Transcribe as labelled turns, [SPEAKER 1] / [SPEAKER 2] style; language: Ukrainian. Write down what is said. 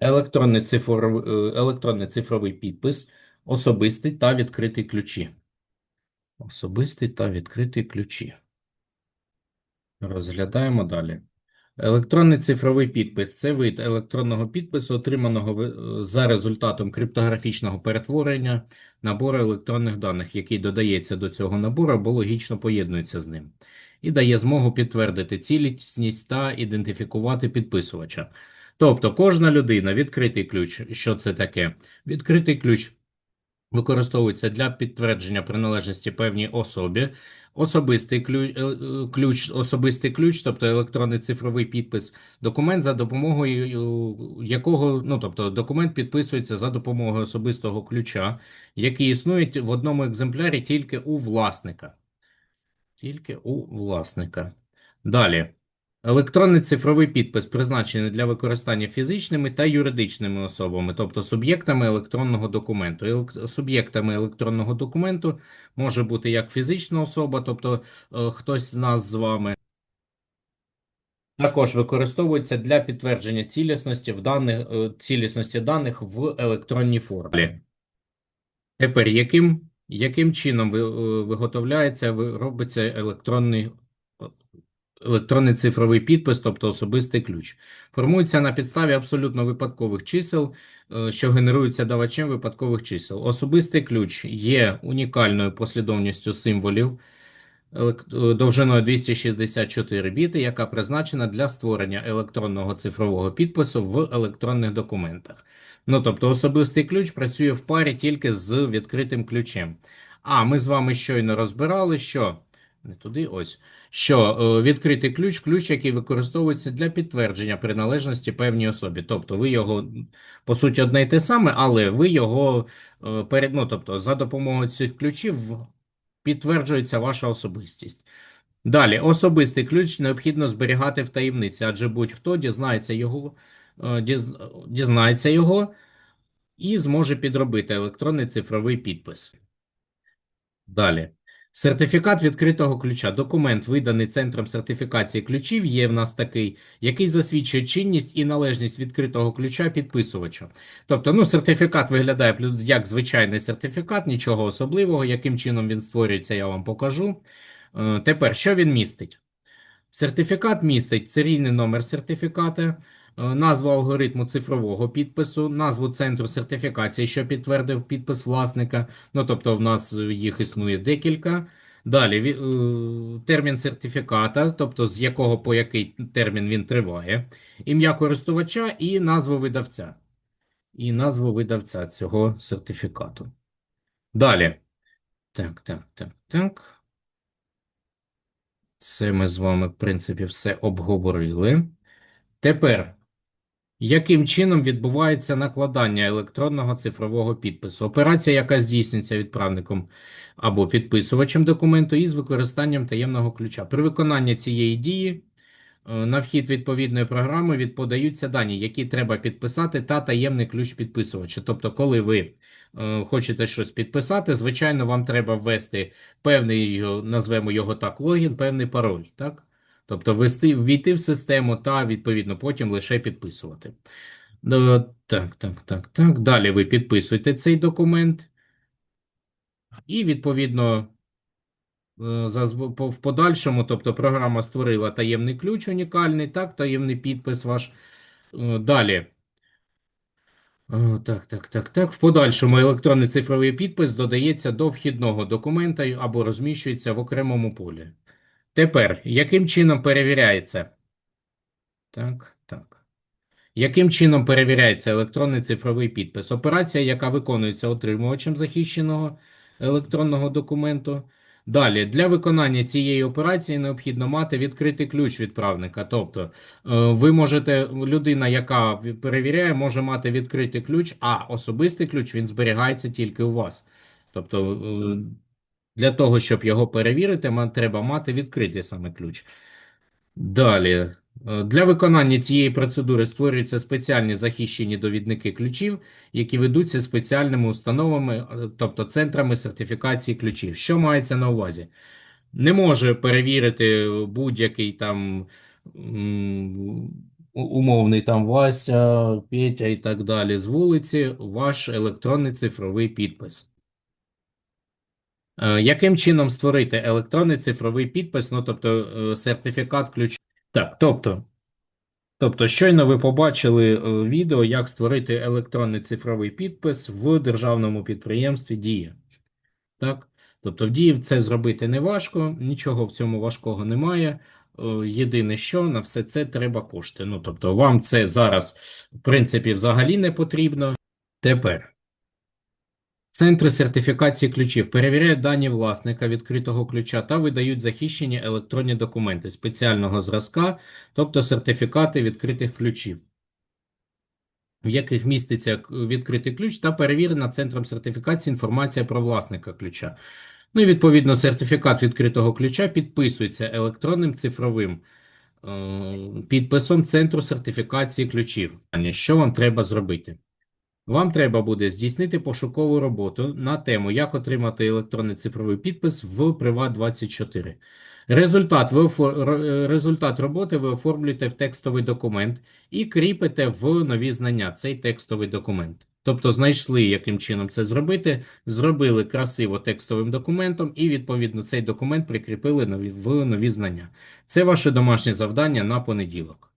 [SPEAKER 1] Електронний цифровий, е, електронний цифровий підпис, особистий та відкритий ключі. Особистий та відкритий ключі. Розглядаємо далі. Електронний цифровий підпис це вид електронного підпису, отриманого за результатом криптографічного перетворення набору електронних даних, який додається до цього набору або логічно поєднується з ним, і дає змогу підтвердити цілісність та ідентифікувати підписувача. Тобто кожна людина, відкритий ключ, що це таке? Відкритий ключ використовується для підтвердження приналежності певній особі. Особистий ключ, ключ, особистий ключ, тобто електронний цифровий підпис, документ за допомогою е, якого, ну тобто документ підписується за допомогою особистого ключа, який існує в одному екземплярі тільки у власника. Тільки у власника. Далі. Електронний цифровий підпис призначений для використання фізичними та юридичними особами, тобто суб'єктами електронного документу. Суб'єктами електронного документу може бути як фізична особа, тобто е, хтось з нас з вами. Також використовується для підтвердження цілісності в даних, е, цілісності даних в електронній формі. Тепер яким, яким чином е, виготовляється, робиться електронний електронний цифровий підпис, тобто особистий ключ. Формується на підставі абсолютно випадкових чисел, е, що генеруються давачем випадкових чисел. Особистий ключ є унікальною послідовністю символів е, довжиною 264 біти, яка призначена для створення електронного цифрового підпису в електронних документах. Ну, тобто особистий ключ працює в парі тільки з відкритим ключем. А ми з вами щойно розбирали, що не туди, ось що е, відкритий ключ ключ, який використовується для підтвердження приналежності певній особі. Тобто ви його, по суті, одне й те саме, але ви його е, перед, ну, тобто, за допомогою цих ключів підтверджується ваша особистість. Далі, особистий ключ необхідно зберігати в таємниці, адже будь-хто дізнається його, е, дізнається його і зможе підробити електронний цифровий підпис. Далі. Сертифікат відкритого ключа. Документ, виданий Центром сертифікації ключів, є в нас такий, який засвідчує чинність і належність відкритого ключа підписувача. Тобто, ну, сертифікат виглядає як звичайний сертифікат, нічого особливого. Яким чином він створюється, я вам покажу. Е, Тепер, що він містить? Сертифікат містить серійний номер сертифіката, назву алгоритму цифрового підпису, назву центру сертифікації, що підтвердив підпис власника. Ну, тобто, в нас е, їх існує декілька. Далі е, термін сертифіката, тобто з якого по який термін він триває, ім'я користувача і назву видавця. І назву видавця цього сертифікату. Далі. Так, так, так, так. Це ми з вами, в принципі, все обговорили. Тепер, яким чином відбувається накладання електронного цифрового підпису? Операція, яка здійснюється відправником або підписувачем документу із використанням таємного ключа. При виконанні цієї дії е, на вхід відповідної програми відподаються дані, які треба підписати, та таємний ключ підписувача. Тобто, коли ви е, хочете щось підписати, звичайно, вам треба ввести певний, назвемо його так, логін, певний пароль, так? Тобто ввести, ввійти в систему та, відповідно, потім лише підписувати. Е, Так, так, так, так. Далі ви підписуєте цей документ. І, відповідно, е, в подальшому, тобто програма створила таємний ключ унікальний, так, таємний підпис ваш. Е, Далі. Так, так, так, так. В подальшому електронний цифровий підпис додається до вхідного документа або розміщується в окремому полі. Тепер, яким чином перевіряється? Так, так. Яким чином перевіряється електронний цифровий підпис? Операція, яка виконується отримувачем захищеного електронного документу. Далі, для виконання цієї операції необхідно мати відкритий ключ відправника. Тобто, е, ви можете, людина, яка перевіряє, може мати відкритий ключ, а особистий ключ він зберігається тільки у вас. Тобто, е, для того, щоб його перевірити, треба мати відкритий саме ключ. Далі. Е, Для виконання цієї процедури створюються спеціальні захищені довідники ключів, які ведуться спеціальними установами, е, тобто центрами сертифікації ключів. Що мається на увазі? Не може перевірити будь-який там умовний там Вася, Петя і так далі з вулиці, ваш електронний цифровий підпис. Е, Яким чином створити електронний цифровий підпис, ну тобто е, сертифікат ключ. Так, тобто, тобто, щойно ви побачили е, відео, як створити електронний цифровий підпис в державному підприємстві Дія. Так? Тобто, в Дії це зробити не важко, нічого в цьому важкого немає. Єдине, що на все це треба кошти. Ну, тобто, вам це зараз, в принципі, взагалі не потрібно. Тепер. Центри сертифікації ключів перевіряють дані власника відкритого ключа та видають захищені електронні документи спеціального зразка, тобто сертифікати відкритих ключів, в яких міститься відкритий ключ та перевірена центром сертифікації інформація про власника ключа. Ну і відповідно сертифікат відкритого ключа підписується електронним цифровим е, підписом Центру сертифікації ключів. Що вам треба зробити? Вам треба буде здійснити пошукову роботу на тему «Як отримати електронний цифровий підпис в Privat24». Результат, ви результат роботи ви оформлюєте в текстовий документ і кріпите в нові знання цей текстовий документ. Тобто знайшли, яким чином це зробити, зробили красиво текстовим документом і, відповідно, цей документ прикріпили в нові знання. Це ваше домашнє завдання на понеділок.